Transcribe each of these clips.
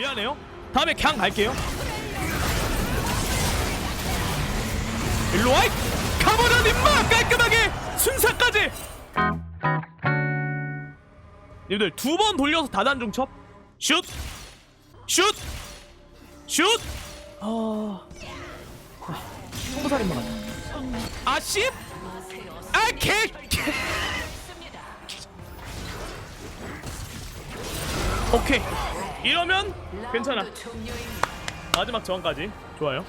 미안해요. 다음에 그냥 갈게요. 일로 와이 가버려 임마 깔끔하게 순사까지. 님들 두 번 돌려서 다단중 첩. 슛. 슛. 슛. 아. 청부살인마 같아. 아 개. 개. 오케이. 이러면 괜찮아. 마지막 저항까지 좋아요.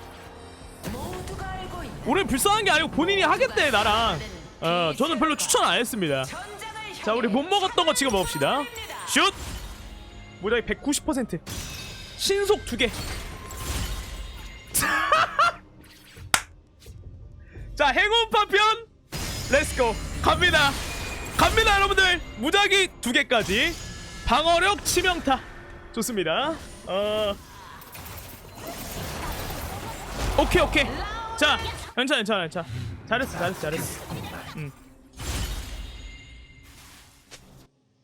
우리 불쌍한 게 아니고 본인이 하겠대 나랑. 어 저는 별로 추천 안 했습니다. 자 우리 못 먹었던 거 지금 먹읍시다. 슛. 무작위 190%. 신속 두 개. 자 행운 파편. 렛츠고 갑니다. 갑니다 여러분들. 무작위 두 개까지. 방어력 치명타. 좋습니다. 어. 오케이 오케이. 자 괜찮아 괜찮아 괜찮아. 잘했어 잘했어 잘했어. 음.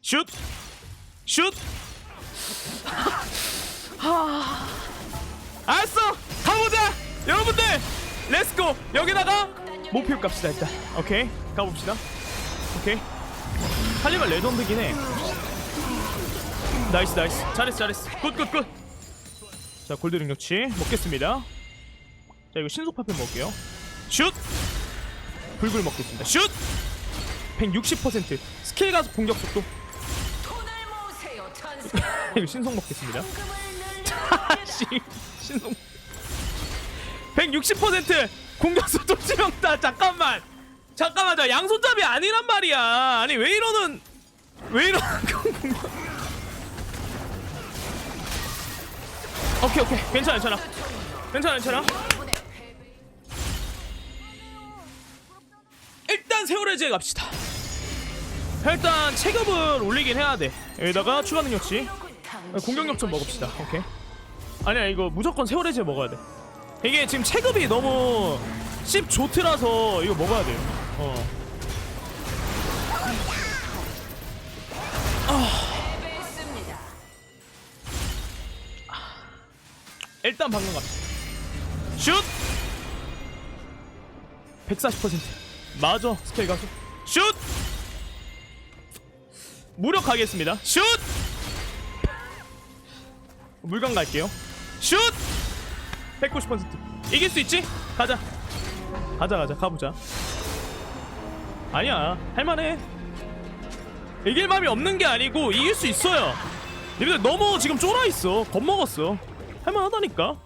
슛. 슛. 하. 알았어. 가보자. 여러분들. 렛츠고. 여기다가 목표 값시다 일단. 오케이. 가봅시다. 오케이. 할리발 레전드긴 해. 나이스 나이스. 잘했어 잘했어. 굿굿 굿. 자 골드 능력치 먹겠습니다. 자 이거 신속 파편 먹을게요. 슛. 불불 먹겠습니다. 슛. 160% 스킬 가속 공격 속도. 이거 신속 먹겠습니다. 씨, 신속 160% 공격 속도 치명타 잠깐만 잠깐만 나 양손잡이 아니란 말이야 아니 왜 이러는 왜 이러는 공격 오케이 오케이 괜찮아 괜찮아 괜찮아 괜찮아 일단 세월해제 갑시다 일단 체급을 올리긴 해야 돼 여기다가 추가 능력치 공격력 좀 먹읍시다. 오케이. 아니야 이거 무조건 세월해제 먹어야 돼. 이게 지금 체급이 너무 씹 조트라서 이거 먹어야 돼요. 어. 일단 방금 갑시다. 슛. 140%. 맞아 스케일 가수. 슛. 무력 가겠습니다. 슛. 물감 갈게요. 슛. 190%. 이길 수 있지? 가자. 가자 가자 가보자. 아니야 할만해. 이길 마음이 없는 게 아니고 이길 수 있어요. 니들 너무 지금 쫄아 있어. 겁먹었어. 할만하다니까.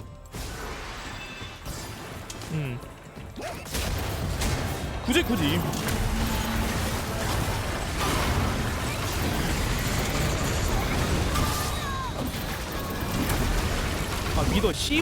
음. 굳이 굳이. 아 믿어 씨.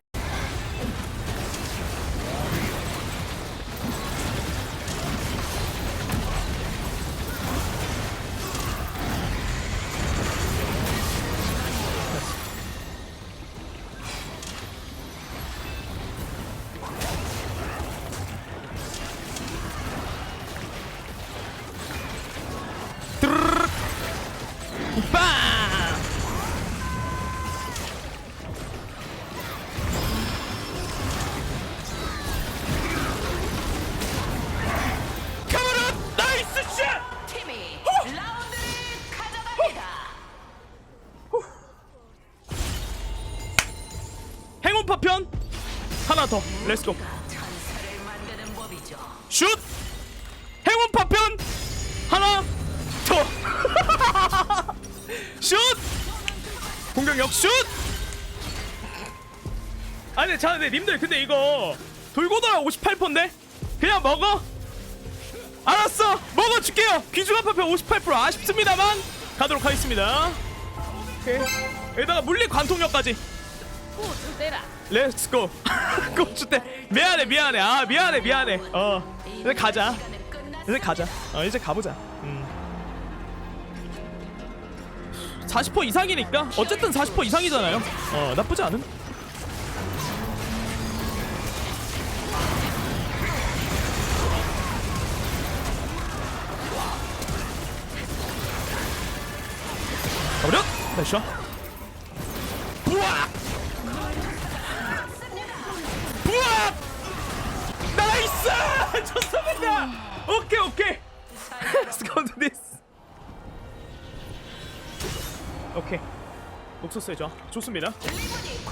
렛츠고. 슛 행운 파편. 하나 더 슛 공격력. 슛 아니 자 근데 님들 근데 이거 돌고 돌아 58%인데? 그냥 먹어? 알았어. 먹어줄게요. 귀중한 파편 58% 아쉽습니다만. 가도록 하겠습니다. 오케이. 여기다가 물리 관통력까지 호주대라. 렛츠고 고추대. 미안해 미안해. 아 미안해 미안해. 어. 이제 가자. 이제 가자. 어 이제 가보자. 음. 40% 이상이니까 어쨌든 40% 이상이잖아요. 어 나쁘지 않은. 가버려 나이스 좋습니다. 오케이 오케이. Let's go to this. 오케이. 녹소스의 저 좋습니다.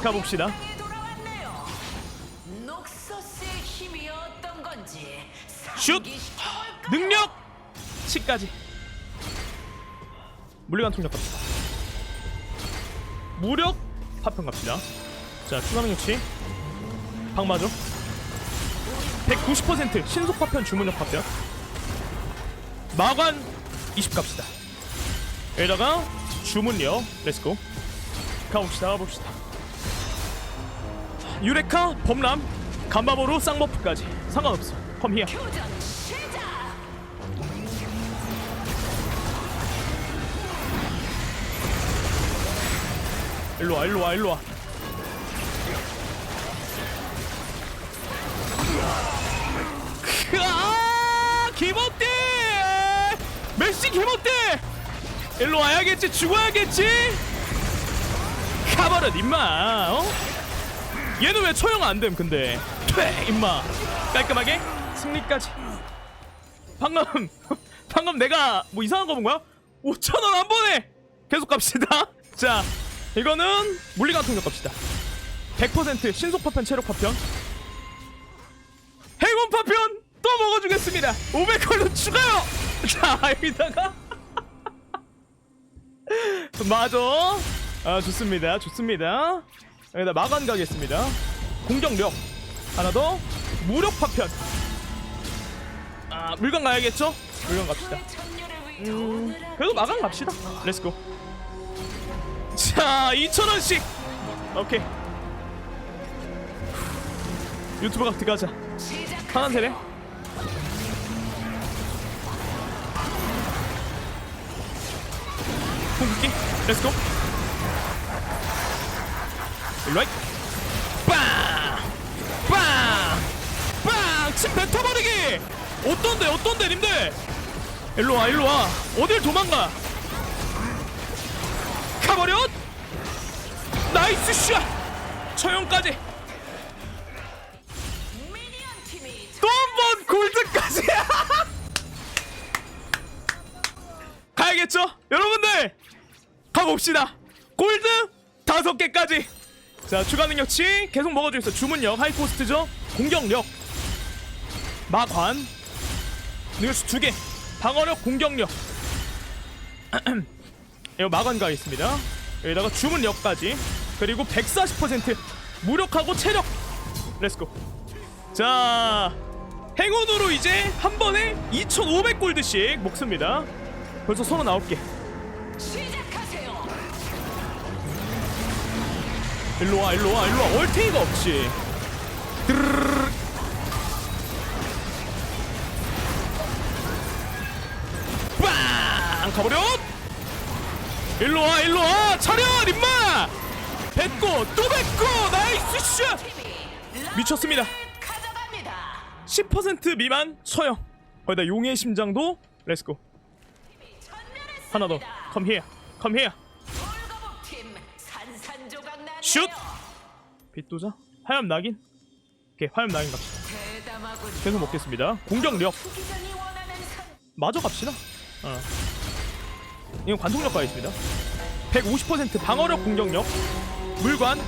가봅시다. 돌아왔네요. 녹서스의 힘이 어떤 건지 슛! 상기시켜볼까요? 능력 치까지. 물리관 통력 갑시다. 무력 파편 갑시다. 자 추가 능력치 방마죠. 190% 신속 파편 주문력 파편. 마관 20 갑시다. 여기다가 주문력 렛츠고 가봅시다 가봅시다. 유레카 범람 감바보로 쌍버프까지 상관없어. 시작. 일로와 일로와 일로와 아 기본대! 메시 기본대! 일로 와야겠지 죽어야겠지? 가버려 임마 어? 얘는 왜 처형 안됨 근데? 퇴 임마. 깔끔하게? 승리까지. 방금 방금 내가 뭐 이상한 거 본 거야? 5천원 한 번에! 계속 갑시다. 자 이거는 물리관 통역 갑시다. 100% 신속 파편 체력 파편. 행운 파편 또 먹어주겠습니다 500걸로 추가요 자 여기다가 맞아 아 좋습니다 좋습니다 여기다 마관 가겠습니다 공격력 하나 더 무력 파편 아 물건 가야겠죠 물건 갑시다 음, 그래도 마감 갑시다. 렛츠고. 자, 2,000원씩. 오케이. 유튜브 각 들어가자. 시작. 하나 세네. 궁극기. 렛츠고. 일로와. 빵! 빵! 빵! 침 뱉어버리기! 어떤데, 어떤데, 님들? 일로와, 일로와. 어딜 도망가? 가버려! 나이스 샷! 처형까지! 미니언 팀이 또한번 골드까지! 가야겠죠? 여러분들! 가봅시다! 골드 다섯 개까지! 자, 추가 능력치 계속 먹어주겠어. 주문력, 하이 코스트죠? 공격력, 마관, 능력치 두 개, 방어력, 공격력. 이거 마관 가겠습니다. 여기다가 주문력까지. 그리고 140% 무력하고 체력. 렛츠고. 자, 행운으로 이제 한 번에 2,500 골드씩 먹습니다. 벌써 39개. 일로 와, 일로 와, 일로 와. 얼테이가 없지. 빵! 가버려! 일로 와, 일로 와! 차려, 임마! 뱉고, 또 뱉고! 나이스 샷! 미쳤습니다. 가져갑니다. 10% 미만 처형. 거기다 용의 심장도 렛츠고. 하나 더. 컴 히어. 컴 히어. 슛! 빛도자. 화염 낙인. 오케이, 화염 낙인 갑시다. 계속 먹겠습니다. 공격력. 마저 갑시다. 어. 이건 관통력 가겠습니다. 150% 방어력 공격력. 물관.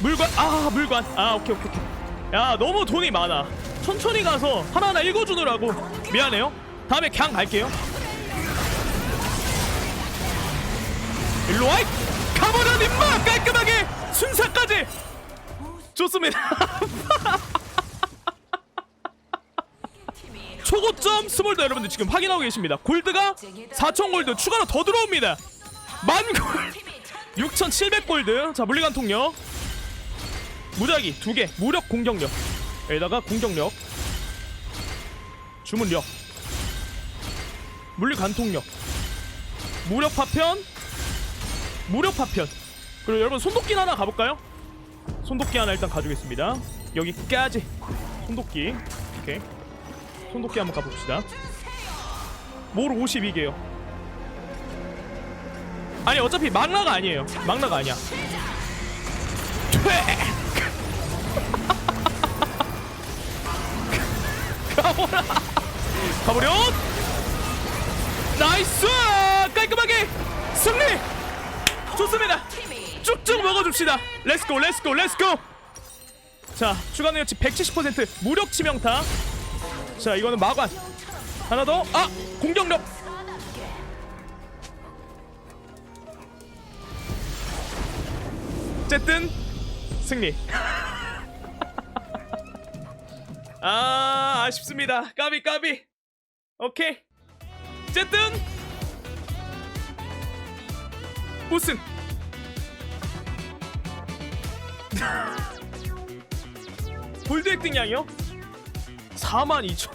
물관. 아, 물관. 아, 오케이, 오케이, 오케이. 야, 너무 돈이 많아. 천천히 가서 하나하나 읽어주느라고. 미안해요. 다음에 그냥 갈게요. 일로 와이! 가버려, 님마! 깔끔하게! 순사까지! 좋습니다. 초고점 스몰더 여러분들 지금 확인하고 계십니다. 골드가 4,000 골드 추가로 더 들어옵니다. 만 골드, 팀이 천6,700 골드. 자 물리관 통력, 무작위 두 개, 무력 공격력. 여기다가 공격력, 주문력, 물리관 통력, 무력 파편, 무력 파편. 그리고 여러분 손도끼 하나 가볼까요? 손도끼 하나 일단 가주겠습니다. 여기까지 손도끼. 오케이. 손도끼 한번 가봅시다. 뭘 52개요. 아니 어차피 망라가 아니에요. 망라가 아니야. 퇴! 가보라. 가버려 나이스 깔끔하게 승리 좋습니다 쭉쭉 먹어줍시다. 렛츠고 렛츠고 렛츠고 자 추가 능력치 170% 무력 치명타. 자 이거는 마관. 하나 더아 공격력. 어쨌든 승리. 아 아쉽습니다. 까비 까비. 오케이. 어쨌든 우승 골드 획득량이요? 4만 2천